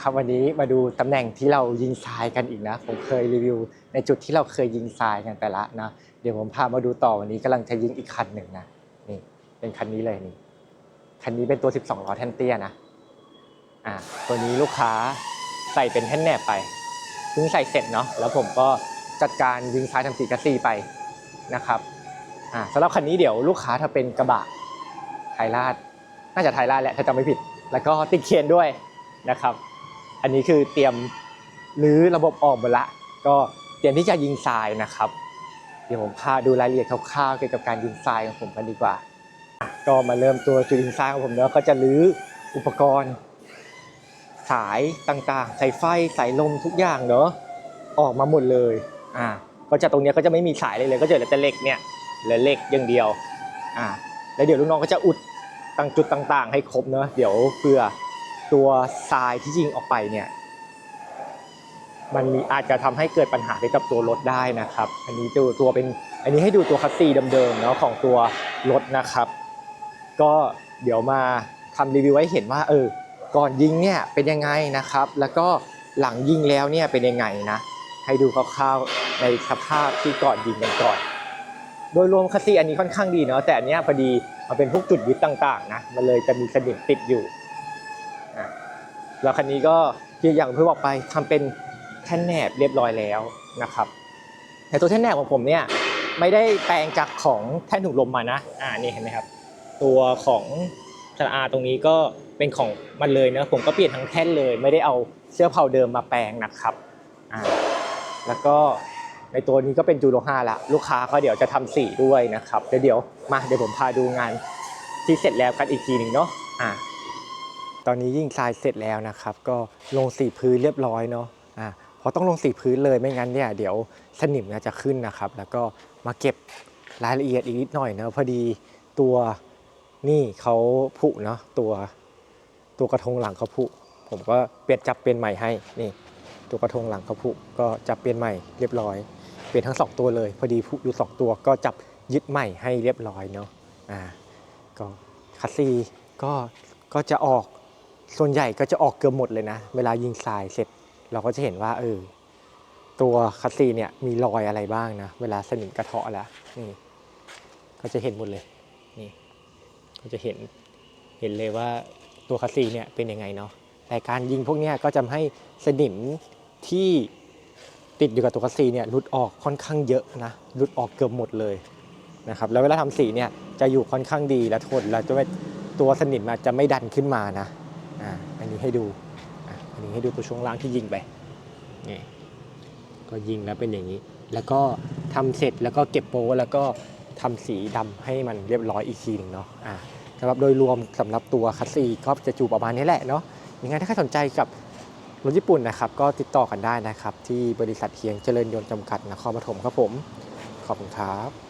ครับวันนี้มาดูตำแหน่งที่เรายิงทรายกันอีกนะ ผมเคยรีวิว ในจุดที่เราเคยยิงทรายกันไปละนะเดี๋ยวผมพามาดูต่อวันนี้กำลังจะยิงอีกคันหนึ่งนะนี่เป็นคันนี้เลยนี่คันนี้เป็นตัว 12ล้อแท่นเตี้ยนะอ่าตัวนี้ลูกค้าใส่เป็นแท่นแหนบไปเพิ่งใส่เสร็จเนาะแล้วผมก็จัดการยิงทรายทำสีกระซีไปนะครับอ่าสำหรับคันนี้เดี๋ยวลูกค้าถ้าเป็นกระบะไทยราดน่าจะไทยราดแหละถ้าจำไม่ผิด แล้วก็ติดเคียนด้วยนะครับ อันนี้คือเตรียมรื้อระบบออกหมดละ ก็เตรียมที่จะยิงทรายนะครับ เดี๋ยวผมพาดูรายละเอียดคร่าวๆเกี่ยวกับการยิงทรายของผมกันดีกว่า ก็มาเริ่มตัวจุดยิงทรายของผมเนาะก็จะรื้ออุปกรณ์ สายต่างๆ สายไฟสายลมทุกอย่างเนาะออกมาหมดเลยอ่าก็จะตรงเนี้ยก็จะไม่มีสายเลยเลย ก็จะเหลือแต่เหล็กเนี่ยเหลือเหล็กอย่างเดียวอ่าแล้วเดี๋ยวลูกน้องก็จะอุดต่างจุดต่าง ๆ ให้ครบเนาะเดี๋ยวเพื่อ ตัวทรายที่ยิงออกไปเนี่ยมันมีอาจจะทำให้เกิดปัญหาเกี่ยวกับตัวรถได้นะครับ อันนี้ตัวตัวเป็นอันนี้ให้ดูตัวคัสซีเดิมๆเนาะของตัวรถนะครับ ก็เดี๋ยวมาทำรีวิวไว้เห็นว่าเออก่อนยิงเนี่ยเป็นยังไงนะครับ แล้วก็หลังยิงแล้วเนี่ยเป็นยังไงนะ ให้ดูคร่าวๆในสภาพที่ก่อนยิงกันก่อน โดยรวมคัสซีอันนี้ค่อนข้างดีเนาะแต่อันนี้พอดีมันเป็นพวกจุดยึดต่างๆนะมันเลยจะมีสนิมติดอยู่ แล้วคันนี้ก็อย่างที่บอกไปทำเป็นแท่นแหนบเรียบร้อยแล้วนะครับแต่ตัวแท่นแหนบของผมเนี่ยไม่ได้แปลงจากของแท่นถุงลมมานะอ่านี่เห็นไหมครับ ตัวของสระอาตรงนี้ก็เป็นของมันเลยนะผมก็เปลี่ยนทั้งแท่นเลย ไม่ได้เอาเสื้อเผาเดิมมาแปลงนะครับอ่าแล้วก็ในตัวนี้ก็เป็นจูโรห้าละลูกค้าก็เดี๋ยวจะทำสีด้วยนะครับเดี๋ยวเดี๋ยวมาเดี๋ยวผมพาดูงานที่เสร็จแล้วกันอีกทีหนึ่งเนาะอ่า ตอนนี้ยิ่งทรายเสร็จแล้วนะครับ ก็ลงสีพื้นเรียบร้อยเนาะอ่าเพราะต้องลงสีพื้นเลยไม่งั้นเนี่ยเดี๋ยวสนิมเนี่ยจะขึ้นนะครับ แล้วก็มาเก็บรายละเอียดอีกนิดหน่อยเนาะพอดีตัวนี่เขาผุเนาะตัวตัวกระทงหลังเขาผุผมก็เปลี่ยนจับเปลี่ยนใหม่ให้นี่ ตัวกระทงหลังเขาผุก็จับเปลี่ยนใหม่เรียบร้อย เปลี่ยนทั้งสองตัวเลย พอดีผุอยู่สองตัวก็จับยึดใหม่ให้เรียบร้อยเนาะอ่าก็คัสซีก็ก็จะออก ส่วนใหญ่ก็จะออกเกือบหมดเลยนะ เวลายิงทรายเสร็จ เราก็จะเห็นว่าเออตัวคัสซีเนี่ยมีรอยอะไรบ้างนะ เวลาสนิมกระเทาะแล้วนี่ก็จะเห็นหมดเลยนี่ก็จะเห็นเห็นเลยว่าตัวคัสซีเนี่ยเป็นยังไงเนาะแต่การยิงพวกนี้ก็จะให้สนิมที่ติดอยู่กับตัวคัสซีเนี่ยหลุดออกค่อนข้างเยอะนะหลุดออกเกือบหมดเลยนะครับแล้วเวลาทำสีเนี่ยจะอยู่ค่อนข้างดีและทนแล้วจะตัวสนิมจะไม่ดันขึ้นมานะ อ่าอันนี้ให้ดูอะอันนี้ให้ดูตัวช่วงล่างที่ยิงไปนี่ก็ยิงแล้วเป็นอย่างนี้ แล้วก็ทำเสร็จแล้วก็เก็บโป้แล้วก็ทำสีดำให้มันเรียบร้อยอีกทีหนึ่งเนาะอ่าสำหรับโดยรวมสำหรับตัวคัสซีก็จะจูประมาณนี้แหละเนาะยังไงถ้าใครสนใจกับรถญี่ปุ่นนะครับก็ติดต่อกันได้นะครับ ที่บริษัทเฮียงเจริญยนต์จำกัดนครปฐมครับผม ขอบคุณครับ